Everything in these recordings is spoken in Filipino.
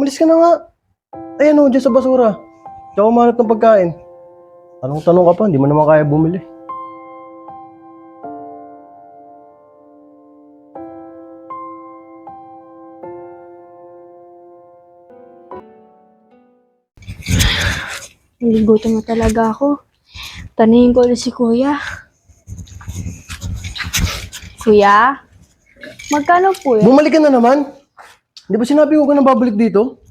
Umalis ka na nga. Ayan o, dyan sa basura. Tsaka umanap ng pagkain. Anong tanong ka pa? Hindi mo naman kaya bumili. Niligutom na talaga ako. Tanungin ko ulit si kuya. Kuya? Magkano po yan? Bumalik ka na naman. Di ba sinabi ko ka na babalik dito?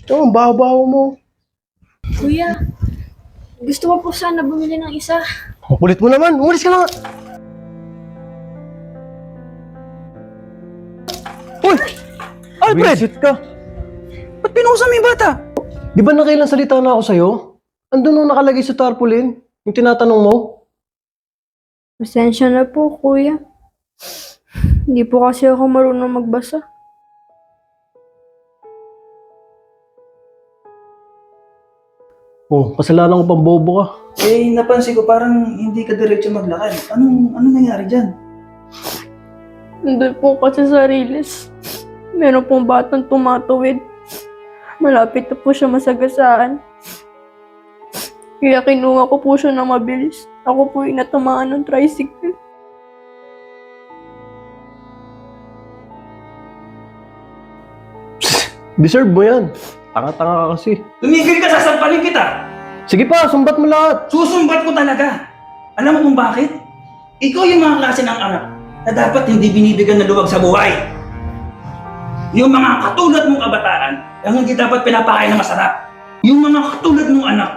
Ito, ang baho-baho mo. Kuya, gusto ko po sana bumili ng isa. Ang kulit mo naman. Umalis ka na nga. Uy! Alfred! Visit ka. Ba't pinuusan mo yung bata? Di ba nakailang salita na ako sa'yo? Andun nung nakalagay sa tarpaulin. Yung tinatanong mo. Pasensya na po, kuya. Hindi po kasi ako marunong magbasa. Oh, kasalanan ko pang bobo ka. Eh, napansin ko parang hindi ka diretso maglakad. Anong, anong nangyari dyan? Nandun po kasi sa Riles. Meron pong batang tumatawid. Malapit na po siya masagasaan. Kaya kinuha ko po siya na mabilis. Ako po yung natamaan ng tricycle. Deserve mo yan. Tanga-tanga ka kasi. Tumigil ka, sasampalin kita! Sige pa, sumbat mo lahat. Susumbat ko talaga! Alam mo kung bakit? Ikaw yung mga klase ng anak na dapat hindi binibigyan ng luwag sa buhay. Yung mga katulad mong kabataan ang hindi dapat pinapakain na masarap. Yung mga katulad mong anak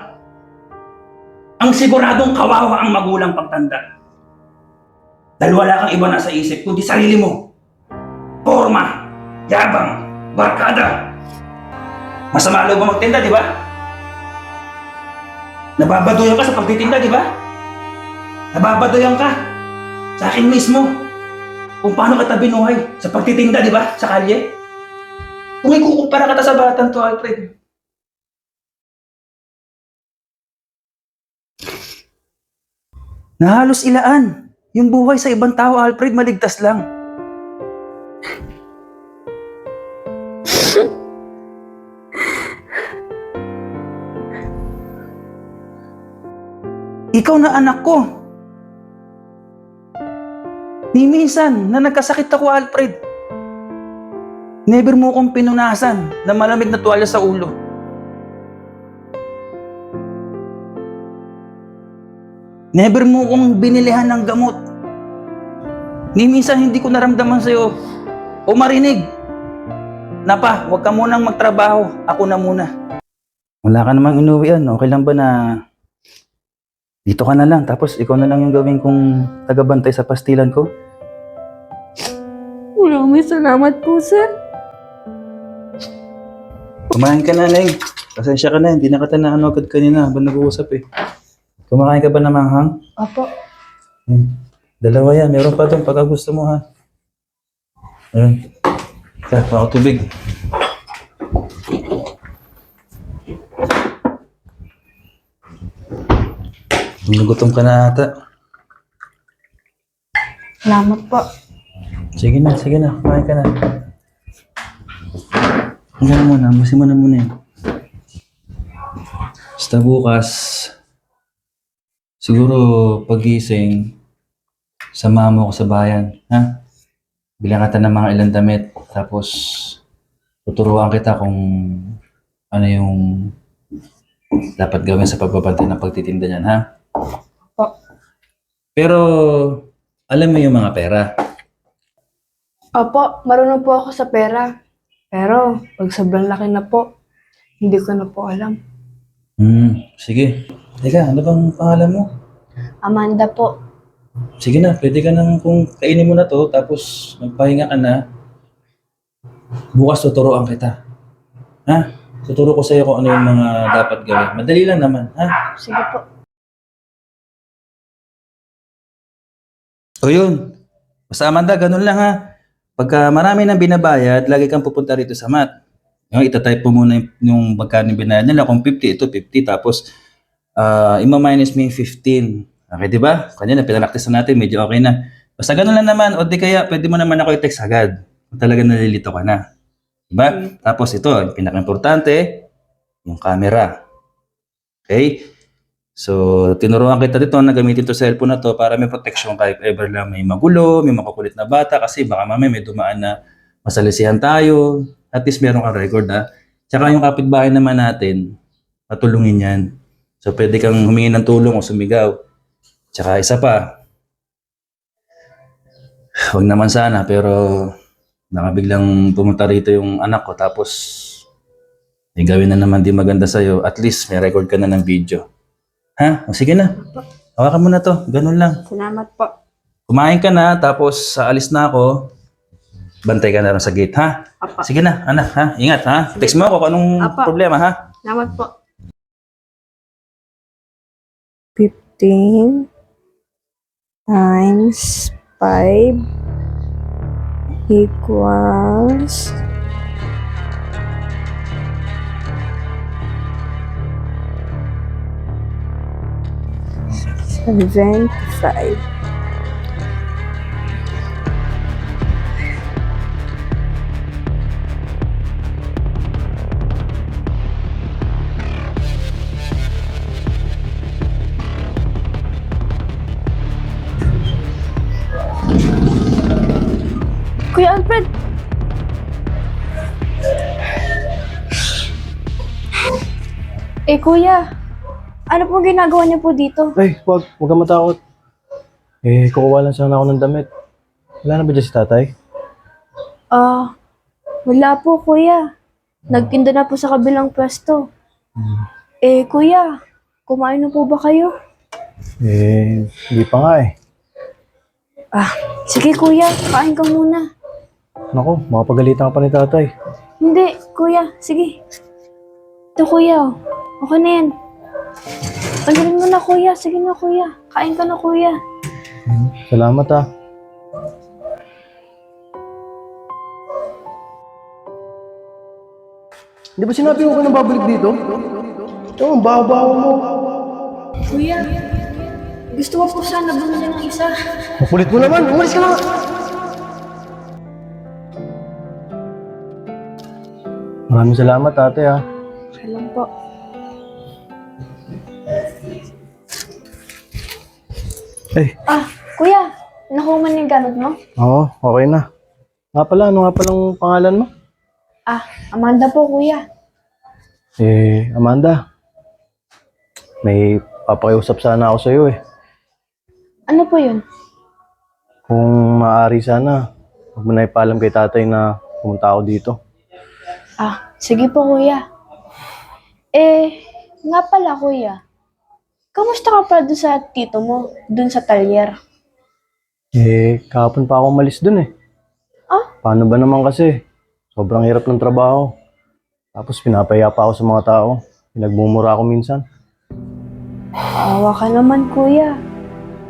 ang siguradong kawawa ang magulang pagtanda. Dahil wala kang iba na sa isip kundi sarili mo. Forma, yabang, barkada. Masama loob mo magtinda, di ba? Nababadoyan ka sa pagtitinda, di ba? Nababadoyan ka sa akin mismo kung paano kita binuhay sa pagtitinda, di ba? Sa kalye. Kung ikukumpara ka sa batang to, Alfred. Nahalos ilaan. Yung buhay sa ibang tao, Alfred, maligtas lang. Ikaw na anak ko. Ni minsan na nagkasakit ako, Alfred. Never mo akong pinunasan na malamig na tuwalya sa ulo. Never mo akong binilihan ng gamot. Ni minsan hindi ko naramdaman sa'yo o marinig. Napa, huwag ka munang magtrabaho. Ako na muna. Wala ka namang inuwian. Okay lang ba na dito ka na lang, tapos ikaw na lang yung gawin kong tagabantay sa pastilan ko. Maraming salamat po, sir. Kumain ka na, Neng. Pasensya ka na, hindi na kita na ano agad kanina habang nag-uusap eh. Kumakain ka ba ng manghang? Opo. Hmm. Dalawa yan, meron pa doon pagka gusto mo ha. Ayun. Kaya, tubig. Nagutom ka na ata. Salamat po. Sige na, sige na. Kumain ka na. Hanggang muna. Busin mo na muna yun. Basta bukas, siguro pagising, samahan mo ako sa bayan. Ha? Bilang kita ng mga ilang damit. Tapos, tuturuan kita kung ano yung dapat gawin sa pagbabantay ng pagtitinda niyan, ha? Opo. Pero, alam mo yung mga pera. Opo, marunong po ako sa pera. Pero, pag sobrang laki na po, hindi ko na po alam. Hmm, sige. Teka, ano bang pangalan mo? Amanda po. Sige na, pwede ka nang kung kainin mo na to, tapos magpahinga ka na. Bukas tuturuan kita. Ha? Tuturo ko sa iyo kung ano yung mga dapat gawin. Madali lang naman, ha? Sige po. O yun. Basta Amanda, ganun lang ha. Pagka marami nang binabayad, lagi kang pupunta rito sa mat. Yung itatype mo muna yung, yung magkano binayad nila. Kung 50, ito 50. Tapos, ah ima-minus mo yung 15. Okay, di ba? Kanina, pinalaktisan natin, medyo okay na. Basta ganun lang naman. O di kaya, pwede mo naman ako i-text agad. Kung talaga nalilito ka na. Diba? Tapos ito, yung pinaka-importante, yung camera. Okay? So, tinuruan kita dito na gamitin to cellphone na to para may protection kahit ever lang may magulo, may makukulit na bata kasi baka mamaya may dumaan na masalisihan tayo. At least meron kang record ha. Tsaka yung kapitbahay naman natin, patulungin yan. So, pwede kang humingi ng tulong o sumigaw. Tsaka isa pa, Huwag naman sana, pero baka biglang pumunta rito yung anak ko tapos may gawin na naman di maganda sa'yo. At least may record ka na ng video. Ha? O, sige na. Hawakan mo na to. Ganun lang. Salamat po. Kumain ka na, tapos sa alis na ako, bantay ka na rin sa gate, ha? Apa. Sige na, anak, ha? Ingat, ha? Text mo ako kung anong Apa. problema, ha? Salamat po. 15 times 5 equals seventy-five. Kuya Alfred! Eh kuya, ano pong ginagawa niyo po dito? Ay, wag. Huwag kang matakot. Eh, kukuha lang sana ako ng damit. Wala na ba dyan si tatay? Ah, wala po kuya. Nagtinda na po sa kabilang pwesto. Eh kuya, kumain na po ba kayo? Eh, hindi pa nga eh. Ah, sige kuya, kain ka muna. Naku, makapagalitan ka pa ni tatay. Hindi, kuya, sige. Ito kuya, oh. okay na yan. Tanggalin mo na kuya, sige na kuya. Kain ka na kuya. Salamat ah. Di ba sinabi ko ka nang babalik dito? Ito, ang baho-baho mo. Kuya, gusto ko po sana bumili ng isa. Makulit mo naman, umalis ka na. Maraming salamat ate ah. Alam po. Eh, Ah, kuya, nakuha mo na yung gamit mo? oo, okay na. Nga pala, ano nga palang pangalan mo? Ah, Amanda po kuya. Eh, Amanda. May papakiusap sana ako sa'yo eh. Ano po yun? Kung maaari sana, huwag mo na ipaalam kay tatay na pumunta ako dito. Ah, sige po kuya. Eh, nga pala kuya. Kamusta ka pala doon sa tito mo, doon sa talyer? Eh, kahapon pa ako umalis dun eh. Ah? Paano ba naman kasi? Sobrang hirap ng trabaho. Tapos pinapaya pa ako sa mga tao. Pinagmumura ako minsan. Awa ka naman kuya.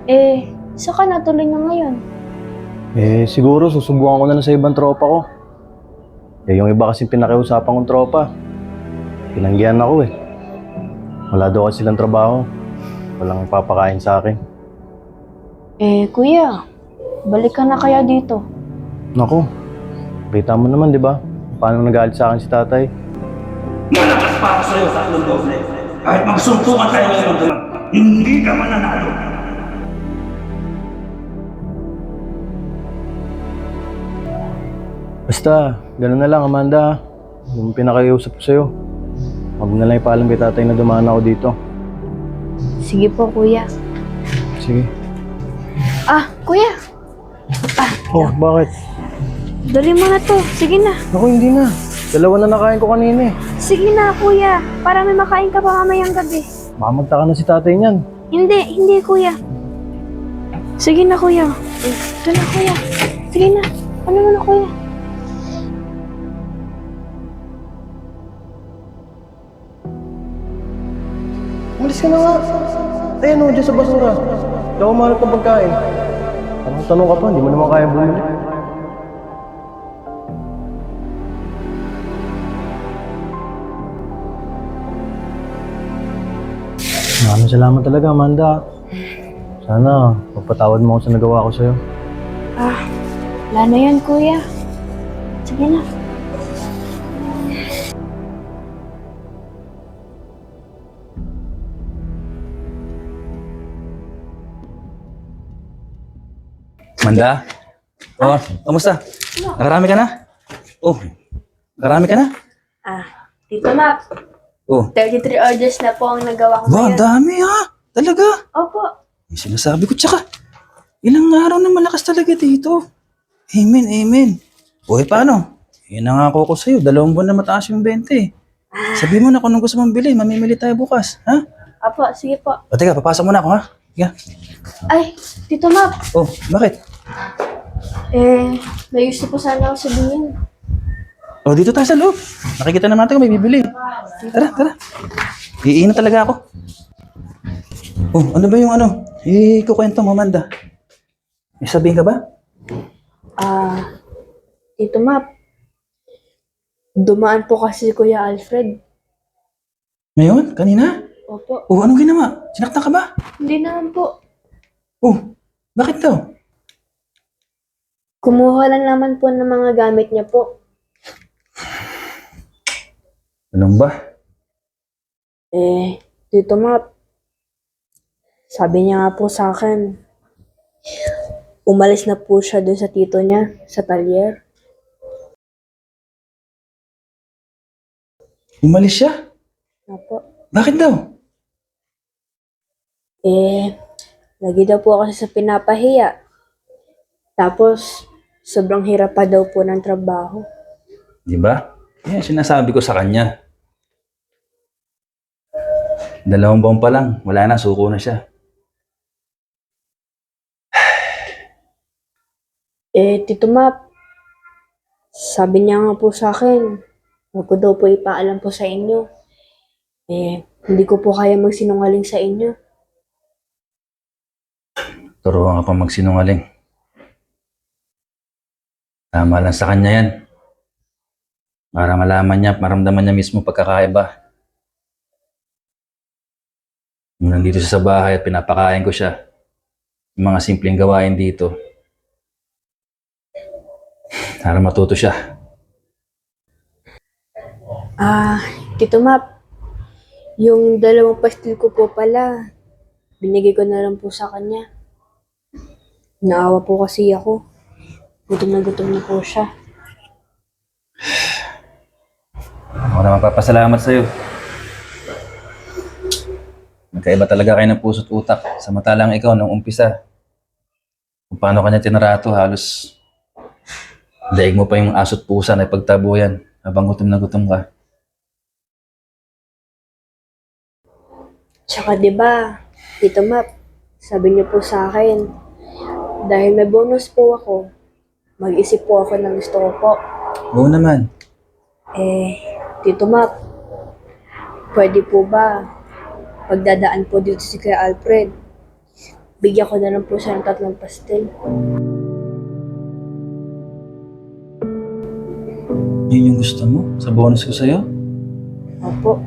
Eh, saan ka natuloy na ngayon? Eh, siguro susubukan ko na lang sa ibang tropa ko. Eh, yung iba kasi pinakiusapan kong tropa. Pinanggihan ako eh. Wala daw kasi silang trabaho. Walang papakain sa akin. Eh, kuya, balik ka na kaya dito. Nako, kita mo naman, di ba? Paano nagalit sa akin si tatay? Malakas pa ako sa'yo, tatlong doble. Kahit magsuntukan tayo ngayon, hindi ka mananalo. Basta, gano'n na lang, Amanda. Yung pinakausap ko sa'yo. Huwag na lang ipaalam kay tatay na dumaan ako dito. Sige po, kuya. Sige. Ah, kuya, Oh, bakit? dali mo na to. Sige na. Ako, hindi na. Dalawa na nakain ko kanina eh. Sige na, kuya. Para may makain ka pa mamayang gabi. Baka magtaka na si tatay niyan. Hindi, hindi, kuya. Sige na, kuya. Eh, Ito na, kuya. Sige na. Ano na, kuya? Na nga. Ayan o, dyan sa basura. Hindi ako mahanap ng pagkain. Anong tanong ka pa? Hindi mo naman kaya bumili. Maraming salamat talaga, Amanda. Sana, pagpatawad mo ako sa nagawa ko sa'yo. Ah, wala na yan, kuya. Sige na. Manda? Oh, kamusta? Nakarami ka na? Oh, nakarami ka na? Ah, Tito Map, Oh, 33 orders na po ang nagawa ko ba, ang ngayon. dami ha? Talaga? Opo. Yung sinasabi ko, tsaka, ilang araw na malakas talaga dito. Amen, amen. O, eh, paano? Yan nangako ko sa'yo, dalawang buwan na mataas yung 20 eh. Sabi mo na kung anong gusto mong bilhin, mamimili tayo bukas, ha? Opo, sige po. O, teka, papasok muna ako, ha? Yeah. Ay, Tito Map, Oh, bakit? Eh, may gusto po sana ako sabihin. O, dito tayo sa loob. Nakikita naman natin kung may bibili. Tara, tara. Iinom talaga ako. Oh, ano ba yung ano? Ikukwento mo, Amanda. May sabihin ka ba? Ah, Tito Map, dumaan po kasi si Kuya Alfred. Ngayon? Kanina? Opo, Oh, anong ginawa? Sinaktan ka ba? hindi naman po. Oh, bakit daw? Kumuha lang naman po ng mga gamit niya po. Anong ba? Eh, Tito Map, sabi niya nga po sa akin, umalis na po siya dun sa tito niya, sa talyer. Umalis siya? Opo. Bakit daw? Eh, lagi daw po kasi sa pinapahiya. Tapos, sobrang hirap pa daw po ng trabaho. Di ba? Yan, sinasabi ko sa kanya. Dalawang buwan pa lang, wala na, suko na siya. Eh, Tito Map, sabi niya nga po sa akin, huwag ko daw po ipaalam po sa inyo. Eh, hindi ko po kaya magsinungaling sa inyo. Turuan ka pa magsinungaling. Tama lang sa kanya yan. Para malaman niya, maramdaman niya mismo pagkakaiba. Nung nandito siya sa bahay at pinapakain ko siya, yung mga simpleng gawain dito, para matuto siya. Ah, Tito Map, yung dalawang pastil ko po pala, binigay ko na lang po sa kanya. Naawa po kasi ako. Gutom na gutom na po siya. Ako naman papasalamat sa'yo. Magkaiba talaga kayo ng puso't utak. Samantalang ikaw, nung umpisa, kung paano kanya tinarato, halos daig mo pa yung aso't pusa na ipagtabuyan habang gutom na gutom ka. Tsaka ba, Tito Map, sabi niyo po sa akin, dahil may bonus po ako, mag-isip po ako ng gusto ko po. Oo naman. Eh, Tito Map, pwede po ba pagdadaan po dito si Kuya Alfred? Bigyan ko na lang po siya ng tatlong pastel. Yun yung gusto mo sa bonus ko sa'yo? Opo.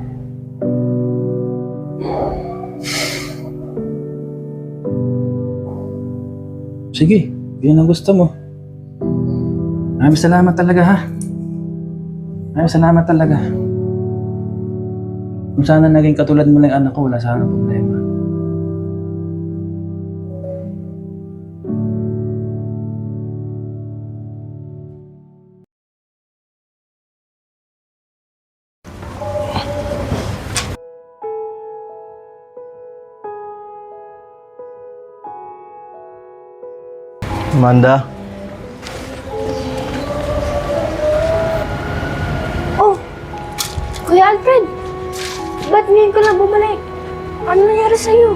Sige, yun ang gusto mo. Maraming salamat talaga ha. Maraming salamat talaga. Kung sana naging katulad mo lang anak ko, wala sana problema. Amanda, Alfred! Ba't ngayon ka lang bumalik? Ano nangyari sa'yo?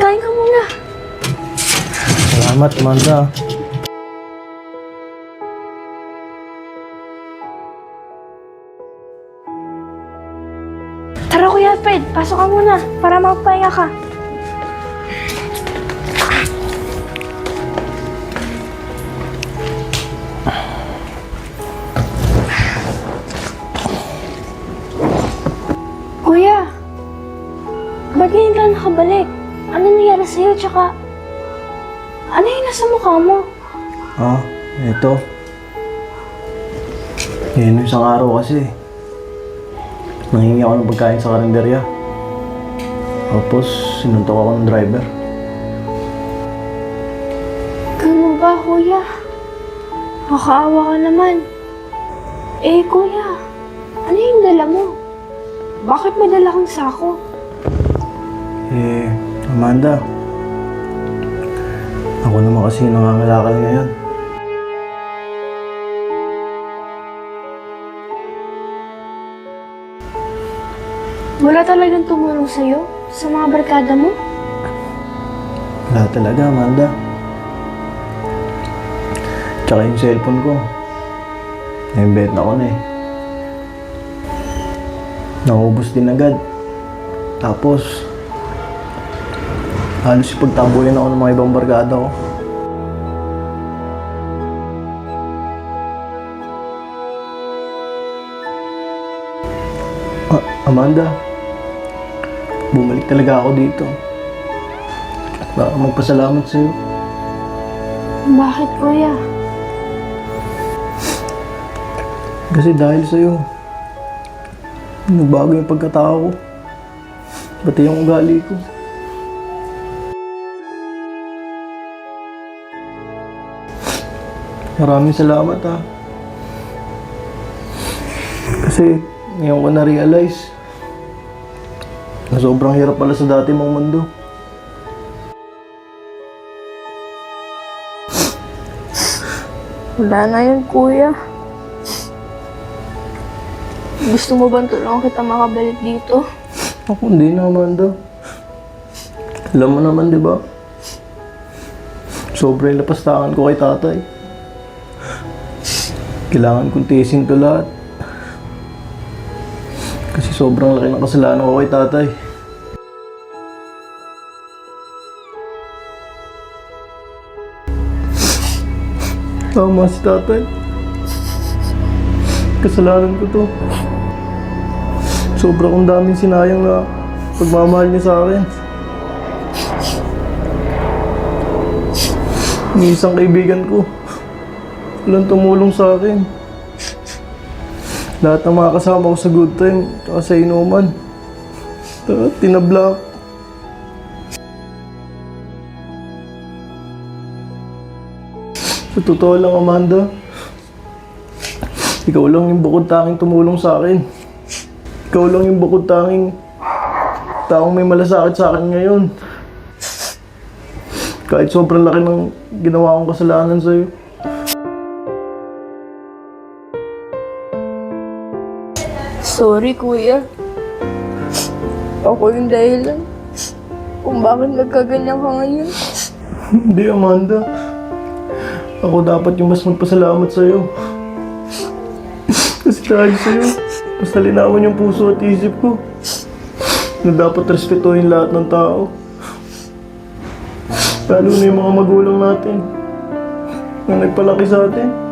Kain ka muna. salamat Amanda. Tara Kuya Alfred, pasok ka muna para magpahinga ka. sa'yo, tsaka... Ano yung nasa mukha mo? Ah, ito. Ngayon, isang araw kasi. Nangingi ako ng pagkain sa karinderya. Tapos, sinuntok ako ng driver. Ganun ba, kuya? Makaawa ka naman. Eh, kuya, ano yung dala mo? Bakit may dala kang sako? Eh, Amanda, ako naman kasi nangangalakal ngayon. Wala talagang tumulong sa'yo sa mga barkada mo? Wala talaga, Amanda. Tsaka yung cellphone ko. Naimbet na ko na eh. Naubos din agad. Tapos, halos ipagtabuyan ako ng mga ibang barkada ko. A- Amanda, bumalik talaga ako dito. Baka magpasalamat sa'yo. Bakit, kuya? Kasi dahil sa'yo, nagbago yung pagkatao ko. Pati yung ugali ko. Maraming salamat ha. Kasi ngayon ko na-realize na sobrang hirap pala sa dati mong mundo. Wala na yun, kuya. Gusto mo bang tulungan kita makabalik dito? Ako hindi na, Amanda. Alam mo naman, di ba? Sobrang lapastangan ko kay tatay. Kailangan kong tiisin to lahat. Kasi sobrang laki ng kasalanan ko kay tatay. Tama si tatay. Kasalanan ko to. Sobra kong daming sinayang na pagmamahal niya sa akin. May isang kaibigan ko. Walang tumulong sa akin. Lahat ng mga kasama ko sa good time, tsaka sa inuman. Ta- Tinabla. Sa totoo lang, Amanda, ikaw lang yung bukod tanging tumulong sa akin. Ikaw lang yung bukod tanging taong may malasakit sa akin ngayon. Kahit sobrang laki ng ginawa kong kasalanan sa'yo. Sorry, kuya. Ako yung dahilan kung bakit nagkaganyan ka ngayon. Hindi, Amanda. Ako dapat yung mas magpasalamat sa'yo. Kasi dahil sa'yo, mas nalinawan yung puso at isip ko na dapat respetuhin lahat ng tao. Lalo na yung mga magulang natin na nagpalaki sa atin.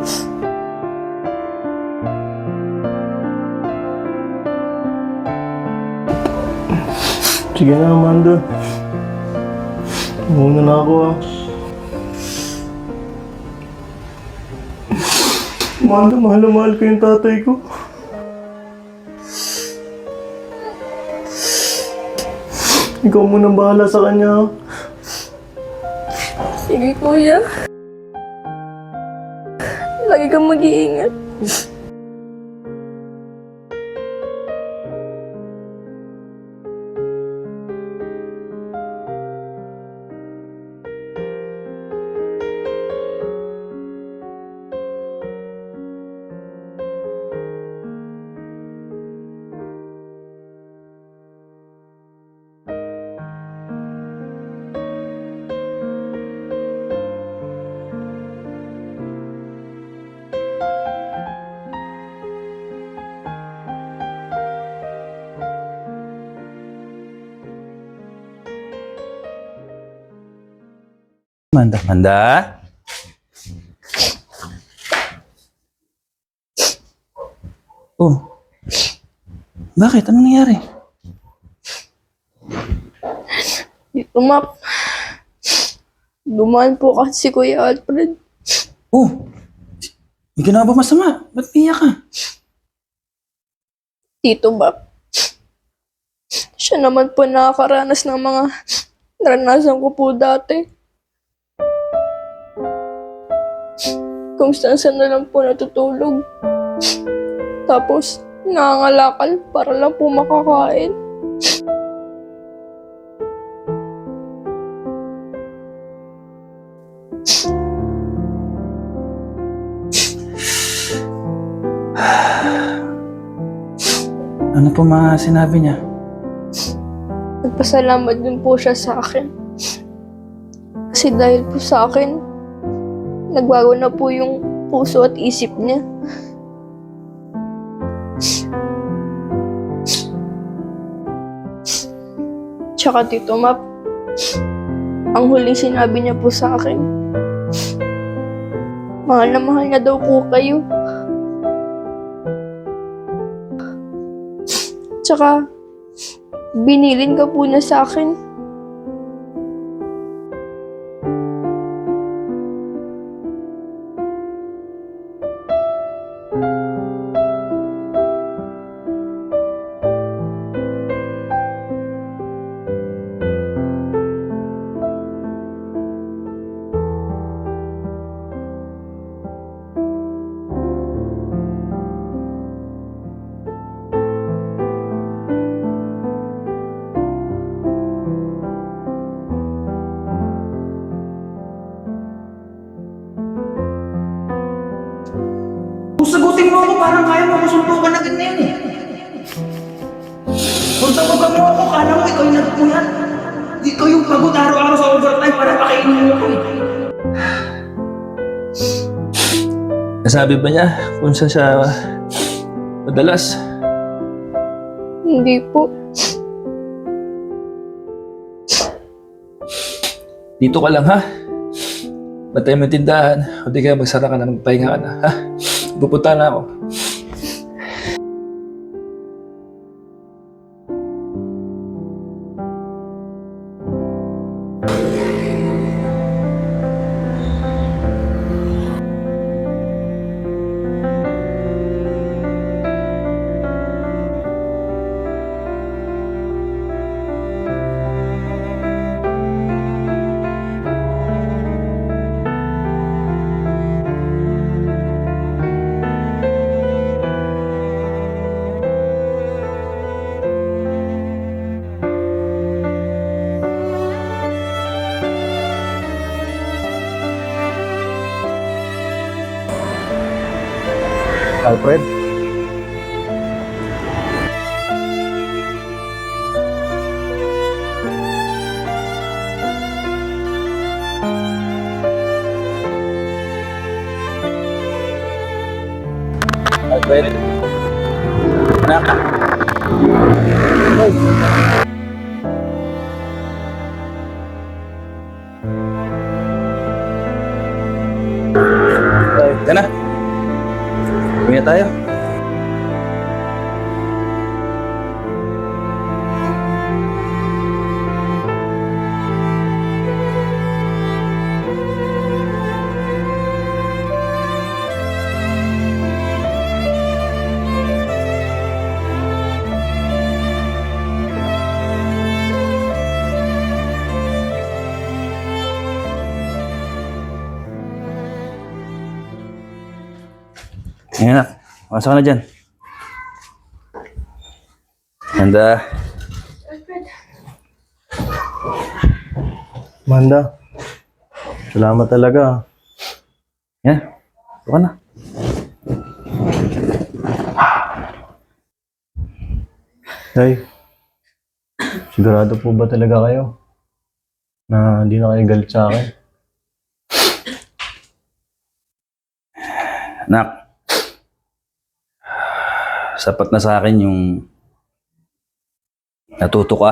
Sige na, Amanda. Muna na ako ah. Amanda, mahal na mahal ko yung tatay ko. Ikaw muna bahala sa kanya. ah. Sige, kuya. Lagi kang mag-iingat. Manda. Manda? Oh. Bakit? Anong nangyari? Dito, map. Dumaan po kasi si Kuya Alfred. Oh. May ginawa ba masama? Ba't piyak ka? Tito, map. Siya naman po nakakaranas ng mga naranasan ko po dati. Kung na lang po natutulog. Tapos, nangangalakal para lang po makakain. Ano po mga sinabi niya? Nagpasalamat din po siya sa akin. Kasi dahil po sa akin, nagbago na po yung puso at isip niya. Tsaka Tito Map, ang huling sinabi niya po sa akin, mahal na mahal niya daw po kayo. Tsaka, binilin ka po na sa akin. Parang kaya mo ako suntukan agad na yun eh. Kung sagutan mo ako, kala mo ikaw yung nagpuyat. Ikaw yung pagod araw-araw sa overtime para pakainin mo ako eh. Nasabi ba niya kung saan siya madalas? Hindi po. Dito ka lang ha? Batay mo yung tindahan. O di kaya magsara ka na, magpahinga ka na, ha? Pupunta na ako. Alfred? Alfred? Anak? Ay, na. Uwi na tayo. Pasok ka na dyan. Ganda. Manda. Salamat talaga. Yan. Pasok ka na. Tay, sigurado po ba talaga kayo na hindi na kayo galit sa akin? Anak. Sapat na sa akin yung natuto ka.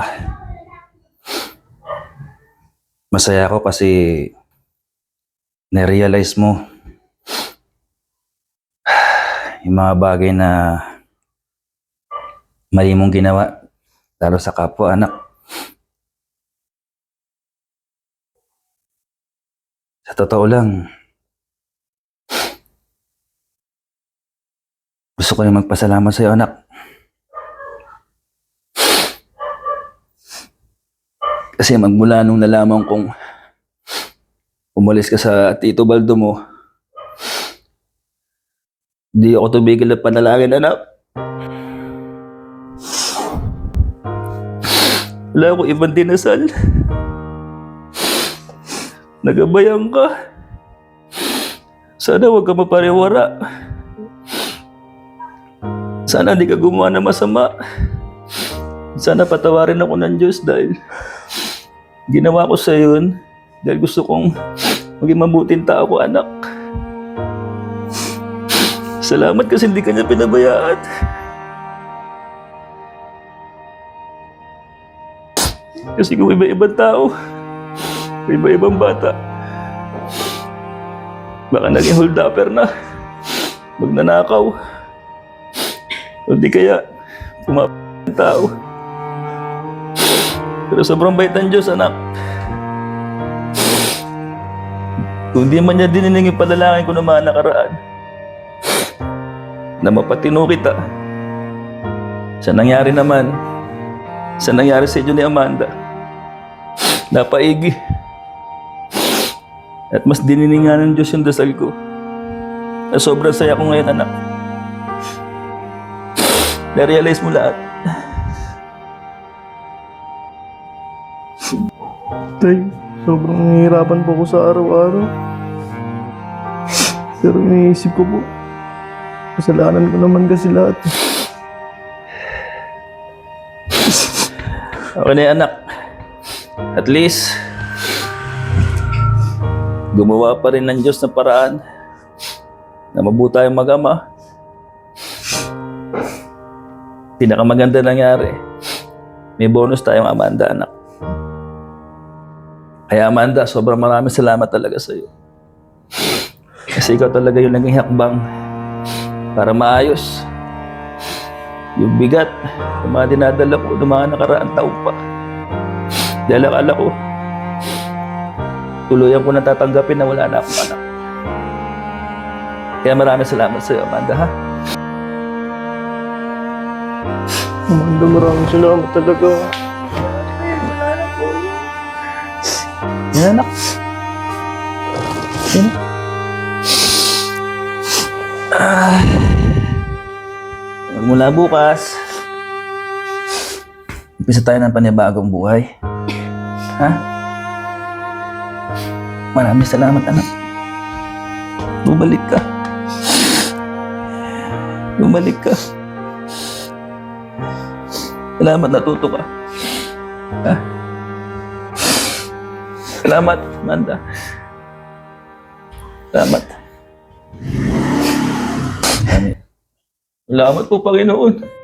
Masaya ako kasi na-realize mo yung mga bagay na mali mong ginawa lalo sa kapwa anak. Sa totoo lang, gusto ko yung magpasalamat sa iyo anak. Kasi magmula nung nalaman kong umalis ka sa Tito Baldo mo, Hindi ako tumigil na panalangin, anak. Wala ako ibang dinasal. Nagabayan ka. Sana huwag ka mapariwara. Sana hindi ka gumawa ng masama. Sana patawarin ako ng Diyos dahil ginawa ko sa yun dahil gusto kong maging mabuting tao ko, anak. Salamat kasi hindi ka niya pinabayaan. Kasi kung iba-ibang tao, iba-ibang bata, baka naging hold upper na, magnanakaw, o di kaya, pumap tao. Pero sobrang bait ng Diyos, anak. Kung di man niya dininig yung panalangin ko ng mga nakaraan, na mapatino kita, sa nangyari naman, sa nangyari sa inyo ni Amanda, napaigi. At mas dininingan ng Diyos yung dasal ko. Na sobrang saya ko ngayon, anak. Na-realize mo lahat. Tay, sobrang nahihirapan po ko sa araw-araw. Pero iniisip ko po, kasalanan ko naman kasi lahat. Okay na yan, anak. At least, gumawa pa rin ng Diyos ng paraan na mabuti tayong mag-ama. Pinakamaganda nangyari, may bonus tayong Amanda, anak. Kaya Amanda, sobrang maraming salamat talaga sa iyo. Kasi ikaw talaga yung naging hakbang para maayos yung bigat yung mga dinadala ko ng mga nakaraang taon pa. Dahil akala ko, tuluyan ko na tatanggapin na wala na akong anak. Kaya maraming salamat sa iyo, Amanda, ha? Amanda, maraming salamat talaga. Yan, anak. Yan. Ah. Mula bukas, umpisa tayo ng panibagong buhay. Ha? Maraming salamat, anak. Bumalik ka. Bumalik ka. Salamat natuto ka. Ha? Salamat, Amanda. Salamat. Salamat po, Panginoon.